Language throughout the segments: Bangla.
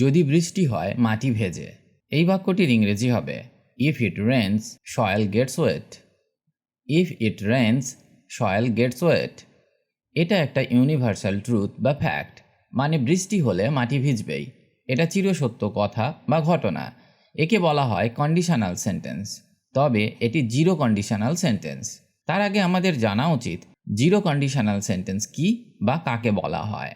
যদি বৃষ্টি হয়, মাটি ভেজে। এই বাক্যটির ইংরেজি হবে if it rains soil gets wet if it rains soil gets wet এটা একটা ইউনিভার্সাল ট্রুথ বা ফ্যাক্ট মানে বৃষ্টি হলে মাটি ভিজবেই। এটা চিরসত্য কথা বা ঘটনা। একে বলা হয় কন্ডিশনাল সেন্টেন্স তবে এটি জিরো কন্ডিশনাল সেন্টেন্স তার আগে আমাদের জানা উচিত জিরো কন্ডিশনাল সেন্টেন্স কি বা কাকে বলা হয়।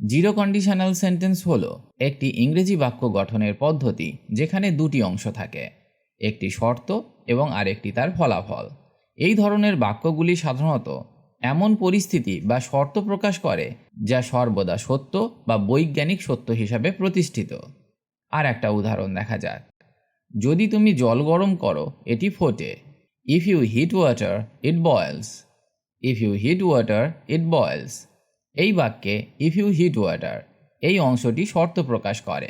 জিরো কন্ডিশনাল সেন্টেন্স হল একটি ইংরেজি বাক্য গঠনের পদ্ধতি যেখানে দুটি অংশ থাকে, একটি শর্ত এবং আরেকটি তার ফলাফল। এই ধরনের বাক্যগুলি সাধারণত এমন পরিস্থিতি বা শর্ত প্রকাশ করে যা সর্বদা সত্য বা বৈজ্ঞানিক সত্য হিসাবে প্রতিষ্ঠিত। আর একটা উদাহরণ দেখা যাক। যদি তুমি জল গরম করো, এটি ফোটে। If you heat water it boils if you heat water it boils এই বাক্যে ইফ ইউ হিট ওয়াটার এই অংশটি শর্ত প্রকাশ করে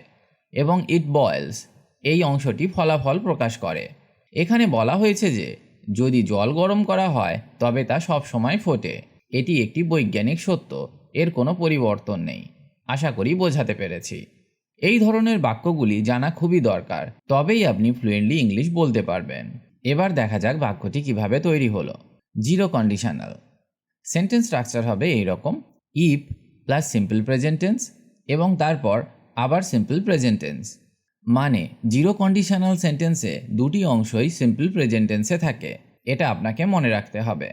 এবং ইট বয়েলস এই অংশটি ফলাফল প্রকাশ করে। এখানে বলা হয়েছে যে, যদি জল গরম করা হয়, তবে তা সব সময় ফোটে। এটি একটি বৈজ্ঞানিক সত্য, এর কোনো পরিবর্তন নেই। আশা করি বোঝাতে পেরেছি। এই ধরনের বাক্যগুলি জানা খুবই দরকার, তবেই আপনি ফ্লুয়েন্টলি ইংলিশ বলতে পারবেন। এবার দেখা যাক বাক্যটি কীভাবে তৈরি হলো। জিরো কন্ডিশনাল সেন্টেন্স স্ট্রাকচার হবে এই ইপ প্লাস সিম্পল প্রেজেন্টেন্স এবং তারপর আবার সিম্পল প্রেজেন্টেন্স মানে জিরো কন্ডিশনাল সেন্টেন্সে দুটি অংশই সিম্পল প্রেজেন্টেন্সে থাকে, এটা আপনাকে মনে রাখতে হবে।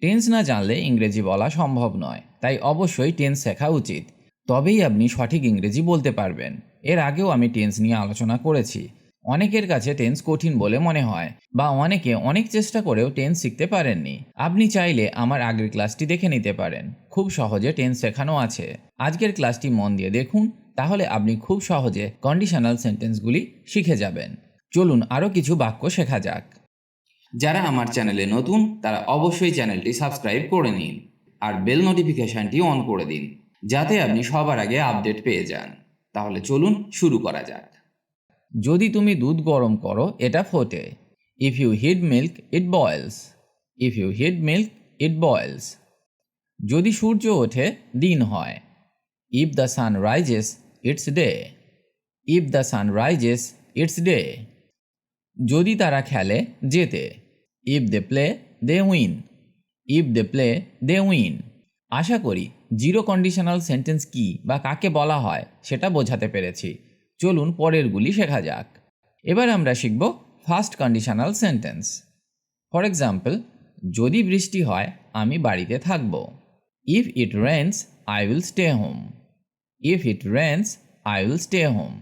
টেন্স না জানলে ইংরেজি বলা সম্ভব নয়, তাই অবশ্যই টেন্স শেখা উচিত। তবেই আপনি সঠিক ইংরেজি বলতে পারবেন। এর আগেও আমি টেন্স নিয়ে আলোচনা করেছি। অনেকের কাছে টেন্স কঠিন বলে মনে হয়, বা অনেকে অনেক চেষ্টা করেও টেন্স শিখতে পারেননি। আপনি চাইলে আমার আগের ক্লাসটি দেখে নিতে পারেন। খুব সহজে টেন্স শেখানো আছে। আজকের ক্লাসটি মন দিয়ে দেখুন, তাহলে আপনি খুব সহজে কন্ডিশনাল সেন্টেন্সগুলি শিখে যাবেন। চলুন আরও কিছু বাক্য শেখা যাক। যারা আমার চ্যানেলে নতুন, তারা অবশ্যই চ্যানেলটি সাবস্ক্রাইব করে নিন, আর বেল নোটিফিকেশনটি অন করে দিন, যাতে আপনি সবার আগে আপডেট পেয়ে যান। তাহলে চলুন শুরু করা যাক। যদি তুমি দুধ গরম করো, এটা ফোটে। If you heat milk it boils if you heat milk it boils যদি সূর্য ওঠে, দিন হয়। If the sun rises it's day if the sun rises it's day যদি তারা খেলে, জেতে। If they play they win if they play they win আশা করি জিরো কন্ডিশনাল সেন্টেন্স কি বা কাকে বলা হয়, সেটা বোঝাতে পেরেছি। চলুন পরেরগুলি শেখা যাক। এবার আমরা শিখব first conditional sentence for example যদি বৃষ্টি হয়, আমি বাড়িতে থাকব। If it rains I will stay home if it rains I will stay home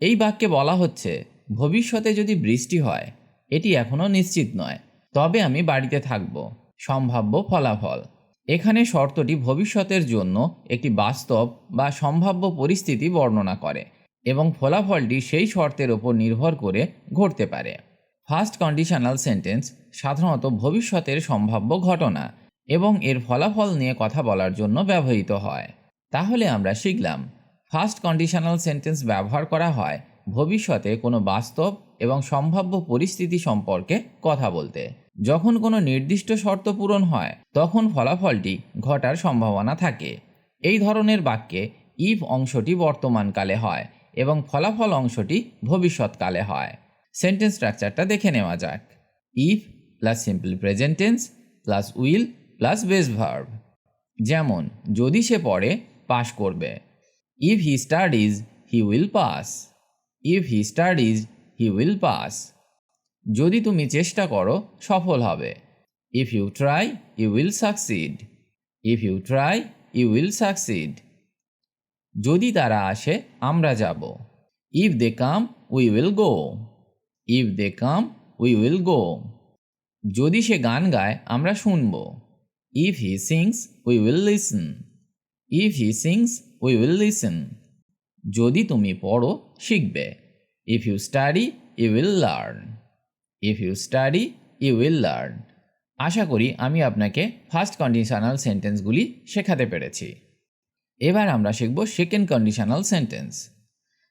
এই বাক্যে বলা হচ্ছে, ভবিষ্যতে যদি বৃষ্টি হয়, এটি এখনও নিশ্চিত নয়, তবে আমি বাড়িতে থাকব। সম্ভাব্য ফলাফল। এখানে শর্তটি ভবিষ্যতের জন্য একটি বাস্তব বা সম্ভাব্য পরিস্থিতি বর্ণনা করে। এবং ফলাফলটি সেই শর্তের ওপর নির্ভর করে ঘটতে পারে। ফার্স্ট কন্ডিশনাল সেন্টেন্স সাধারণত ভবিষ্যতের সম্ভাব্য ঘটনা এবং এর ফলাফল নিয়ে কথা বলার জন্য ব্যবহৃত হয়। তাহলে আমরা শিখলাম ফার্স্ট কন্ডিশনাল সেন্টেন্স ব্যবহার করা হয় ভবিষ্যতে কোনো বাস্তব এবং সম্ভাব্য পরিস্থিতি সম্পর্কে কথা বলতে। যখন কোনো নির্দিষ্ট শর্ত পূরণ হয়, তখন ফলাফলটি ঘটার সম্ভাবনা থাকে। এই ধরনের বাক্যে ইফ অংশটি বর্তমানকালে হয় এবং ফলাফল অংশটি ভবিষ্যৎকালে হয়। সেন্টেন্স স্ট্রাকচারটা দেখে নেওয়া যাক। If plus simple present tense plus will plus base verb যেমন, যদি সে পড়ে পাশ করবে। If he studies he will pass if he studies he will pass যদি তুমি চেষ্টা করো, সফল হবে। If you try you will succeed if you try you will succeed যদি তারা আসে, আমরা যাব। If they come we will go if they come we will go যদি সে গান গায়, আমরা শুনব। If he sings we will listen if he sings we will listen যদি তুমি পড়ো, শিখবে। If you study you will learn if you study you will learn আশা করি আমি আপনাকে ফার্স্ট কন্ডিশনাল সেন্টেন্সগুলি শেখাতে পেরেছি। এবার আমরা শিখব second conditional sentence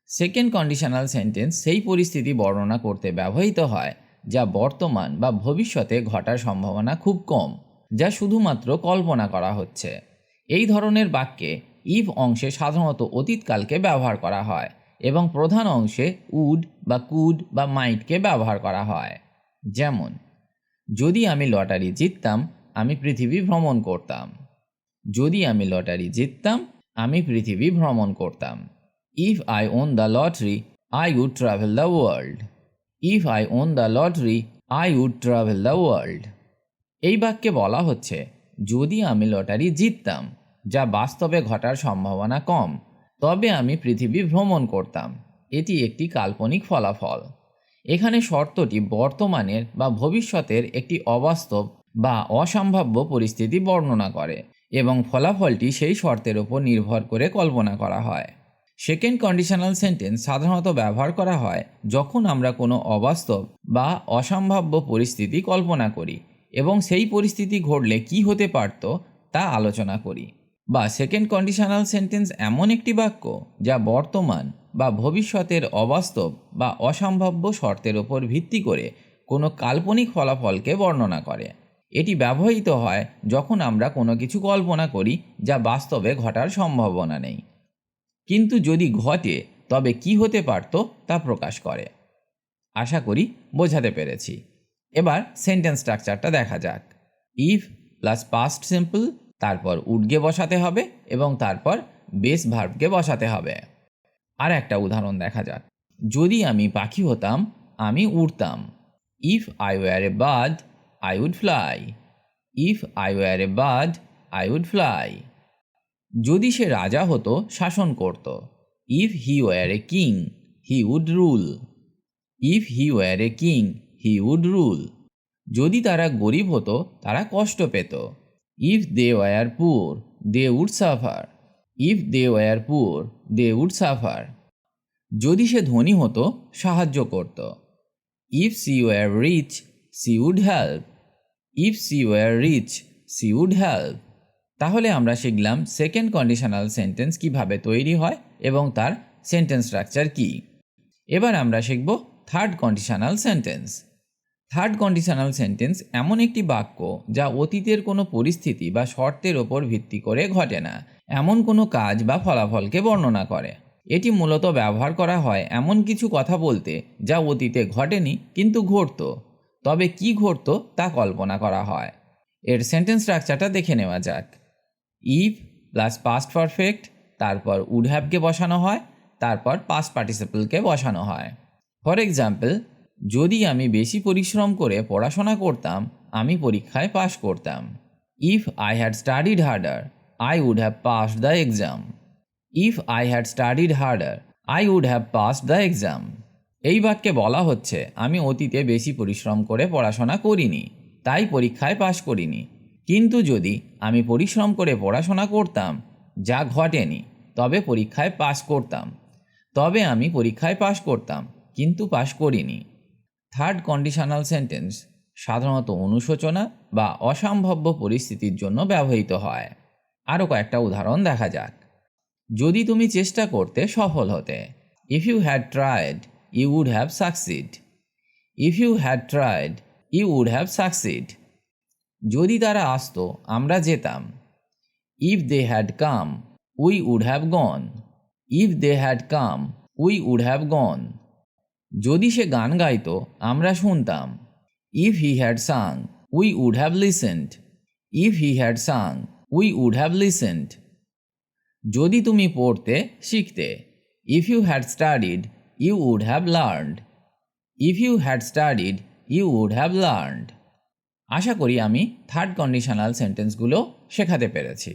second conditional sentence সেই পরিস্থিতি বর্ণনা করতে ব্যবহৃত হয়, যা বর্তমান বা ভবিষ্যতে ঘটার সম্ভাবনা খুব কম, যা শুধুমাত্র কল্পনা করা হচ্ছে। এই ধরনের বাক্যে ইফ অংশে সাধারণত অতীতকালকে ব্যবহার করা হয় এবং প্রধান অংশে উড বা কুড বা মাইটকে ব্যবহার করা হয়। যেমন, যদি আমি লটারি জিততাম, আমি পৃথিবী ভ্রমণ করতাম। যদি আমি লটারি জিততাম আমি পৃথিবী ভ্রমণ করতাম। If I won the lottery I would travel the world if I won the lottery I would travel the world এই বাক্যে বলা হচ্ছে, যদি আমি লটারি জিততাম, যা বাস্তবে ঘটার সম্ভাবনা কম, তবে আমি পৃথিবী ভ্রমণ করতাম। এটি একটি কাল্পনিক ফলাফল। এখানে শর্তটি বর্তমানের বা ভবিষ্যতের একটি অবাস্তব বা অসম্ভাব্য পরিস্থিতি বর্ণনা করে। এবং ফলাফলটি সেই শর্তের উপর নির্ভর করে কল্পনা করা হয়। সেকেন্ড কন্ডিশনাল সেন্টেন্স সাধারণত ব্যবহার করা হয় যখন আমরা কোনো অবাস্তব বা অসম্ভাব্য পরিস্থিতি কল্পনা করি এবং সেই পরিস্থিতি ঘটলে কি হতে পারত তা আলোচনা করি। বা সেকেন্ড কন্ডিশনাল সেন্টেন্স এমন একটি বাক্য যা বর্তমান বা ভবিষ্যতের অবাস্তব বা অসম্ভাব্য শর্তের ওপর ভিত্তি করে কোনো কাল্পনিক ফলাফলকে বর্ণনা করে। এটি ব্যবহৃত হয় যখন আমরা কোনো কিছু কল্পনা করি যা বাস্তবে ঘটার সম্ভাবনা নেই। কিন্তু যদি ঘটে, তবে কি হতে পারত তা প্রকাশ করে। আশা করি বোঝাতে পেরেছি। এবার সেন্টেন্স স্ট্রাকচারটা দেখা যাক। ইফ প্লাস পাস্ট সিম্পল তারপর উডকে বসাতে হবে এবং তারপর বেস ভার্বকে বসাতে হবে। আর একটা উদাহরণ দেখা যাক। যদি আমি পাখি হতাম, আমি উড়তাম। If I were a bird I would fly if I were a bird I would fly যদি সে রাজা হতো, শাসন করত। If he were a king he would rule if he were a king he would rule যদি তারা গরিব হতো, তারা কষ্ট পেত। If they were poor they would suffer if they were poor they would suffer যদি সে ধনী হতো, সাহায্য করত। If she were rich she would help if she were rich she would help তাহলে আমরা শিখলাম সেকেন্ড কন্ডিশনাল সেন্টেন্স কীভাবে তৈরি হয় এবং তার সেন্টেন্স স্ট্রাকচার কি। এবার আমরা শিখব third conditional sentence third conditional sentence এমন একটি বাক্য যা অতীতের কোনো পরিস্থিতি বা শর্তের ওপর ভিত্তি করে ঘটে না, এমন কোনো কাজ বা ফলাফলকে বর্ণনা করে। এটি মূলত ব্যবহার করা হয় এমন কিছু কথা বলতে যা অতীতে ঘটেনি, কিন্তু ঘটতো। তবে কি ঘটত তা কল্পনা করা হয়। এর সেন্টেন্স স্ট্রাকচারটা দেখে নেওয়া যাক। ইফ প্লাস পাস্ট পারফেক্ট তারপর উড হ্যাভকে বসানো হয়, তারপর পাস্ট পার্টিসিপলকে বসানো হয়। ফর এক্সাম্পল যদি আমি বেশি পরিশ্রম করে পড়াশোনা করতাম, আমি পরীক্ষায় পাশ করতাম। If I had studied harder I would have passed the exam if I had studied harder I would have passed the exam এই বাক্যে বলা হচ্ছে, আমি অতীতে বেশি পরিশ্রম করে পড়াশোনা করিনি, তাই পরীক্ষায় পাশ করিনি। কিন্তু যদি আমি পরিশ্রম করে পড়াশোনা করতাম, যা ঘটেনি, তবে পরীক্ষায় পাশ করতাম। তবে আমি পরীক্ষায় পাশ করতাম, কিন্তু পাশ করিনি। থার্ড কন্ডিশনাল সেন্টেন্স সাধারণত অনুশোচনা বা অসম্ভাব্য পরিস্থিতির জন্য ব্যবহৃত হয়। আরও কয়েকটা উদাহরণ দেখা যাক। যদি তুমি চেষ্টা করতে সফল হতে if you had tried you would have succeed if you had tried you would have succeed যদি তারা আসতো, আমরা যেতাম। If they had come we would have gone if they had come we would have gone যদি সে গান গাইতো, আমরা শুনতাম। If he had sang we would have listened if he had sang we would have listened যদি তুমি পড়তে শিখতে। If you had studied you would have learned if you had studied you would have learned আশা করি আমি থার্ড কন্ডিশনাল সেন্টেন্সগুলো শেখাতে পেরেছি।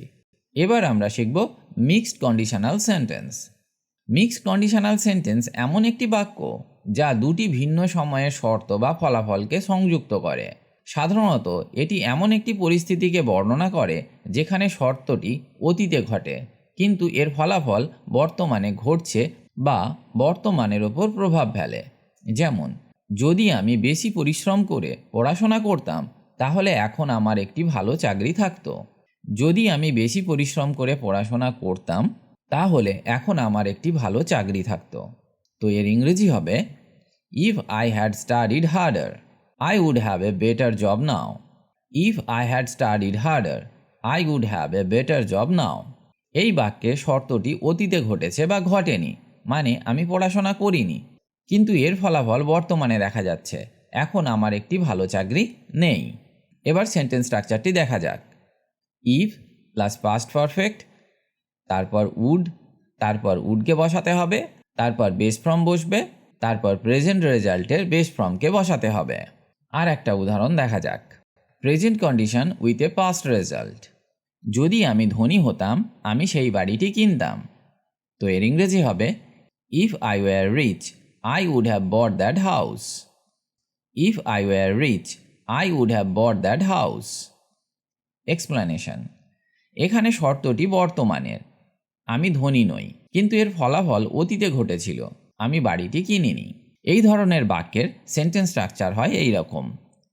এবার আমরা শিখব mixed conditional sentence mixed conditional sentence এমন একটি বাক্য যা দুটি ভিন্ন সময়ের শর্ত বা ফলাফলকে সংযুক্ত করে। সাধারণত এটি এমন একটি পরিস্থিতিকে বর্ণনা করে যেখানে শর্তটি অতীতে ঘটে, কিন্তু এর ফলাফল বর্তমানে ঘটছে বা বর্তমানের ওপর প্রভাব ফেলে। যেমন, যদি আমি বেশি পরিশ্রম করে পড়াশোনা করতাম, তাহলে এখন আমার একটি ভালো চাকরি থাকতো। যদি আমি বেশি পরিশ্রম করে পড়াশোনা করতাম, তাহলে এখন আমার একটি ভালো চাকরি থাকতো। তো এর ইংরেজি হবে if I had studied harder I would have a better job now if I had studied harder I would have a better job now এই বাক্যে শর্তটি অতীতে ঘটেছে বা ঘটেনি। মানে আমি পড়াশোনা করিনি। কিন্তু এর ফলাফল বর্তমানে দেখা যাচ্ছে। এখন আমার একটি ভালো চাকরি নেই। এবার সেন্টেন্স স্ট্রাকচারটি দেখা যাক। ইফ প্লাস পাস্ট পারফেক্ট তারপর উড তারপর উডকে বসাতে হবে, তারপর বেস ফর্ম বসবে, তারপর প্রেজেন্ট রেজাল্টের বেস ফর্মকে বসাতে হবে। আর একটা উদাহরণ দেখা যাক। Present condition with a past result যদি আমি ধনী হতাম, আমি সেই বাড়িটি কিনতাম। তো এর ইংরেজি হবে if I were rich I would have bought that house if I were rich I would have bought that house explanation এখানে শর্তটি বর্তমানের। আমি ধনী নই, কিন্তু এর ফলাফল অতীতে ঘটেছিল। আমি বাড়িটি কিনিনি। এই ধরনের বাক্যের সেন্টেন্স স্ট্রাকচার হয় এই রকম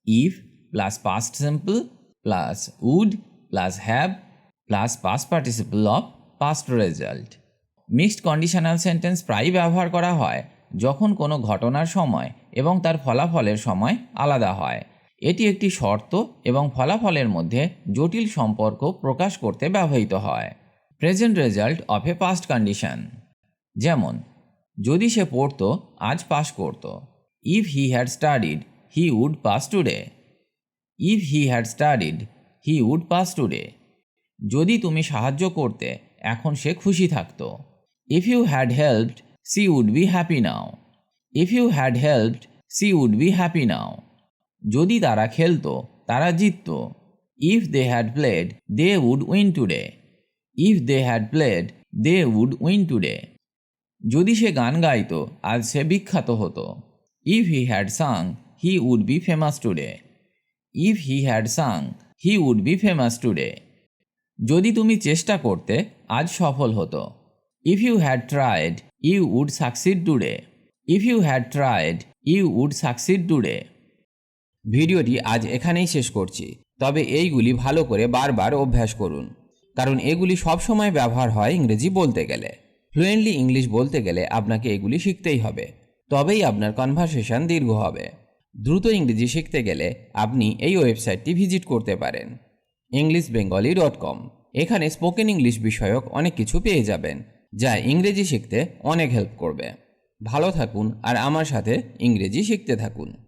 if plus past simple plus would plus have plus past participle of past result mixed conditional sentence প্রায়ই ব্যবহার করা হয় যখন কোনো ঘটনার সময় এবং তার ফলাফলের সময় আলাদা হয়। এটি একটি শর্ত এবং ফলাফলের মধ্যে জটিল সম্পর্ক প্রকাশ করতে ব্যবহৃত হয়। Present result of a past condition. যেমন, যদি সে পড়তো, আজ পাস করত। If he had studied, he would pass today. If he had studied, he would pass today. যদি তুমি সাহায্য করতে, এখন সে খুশি থাকতো। If you had helped she would be happy now if you had helped she would be happy now যদি তারা খেলতো তারা জিতত if they had played they would win today if they had played they would win today যদি সে গান গাইতো আজ সে বিখ্যাত হতো if he had sung he would be famous today if he had sung he would be famous today যদি তুমি চেষ্টা করতে আজ সফল হতো if you had tried you would succeed today if you had tried you would succeed today ভিডিওটি আজ এখানেই শেষ করছি। তবে এইগুলি ভালো করে বারবার অভ্যাস করুন। কারণ এগুলি সবসময় ব্যবহার হয় ইংরেজি বলতে গেলে। ফ্লুয়েন্টলি ইংলিশ বলতে গেলে আপনাকে এগুলি শিখতেই হবে। তবেই আপনার কনভারসেশন দীর্ঘ হবে। দ্রুত ইংরেজি শিখতে গেলে আপনি এই ওয়েবসাইটটি ভিজিট করতে পারেন। ইংলিশ বেঙ্গলি ডট কম এখানে স্পোকেন ইংলিশ বিষয়ক অনেক কিছু পেয়ে যাবেন। যা ইংরেজি শিখতে অনেক হেল্প করবে। ভালো থাকুন আর আমার সাথে ইংরেজি শিখতে থাকুন।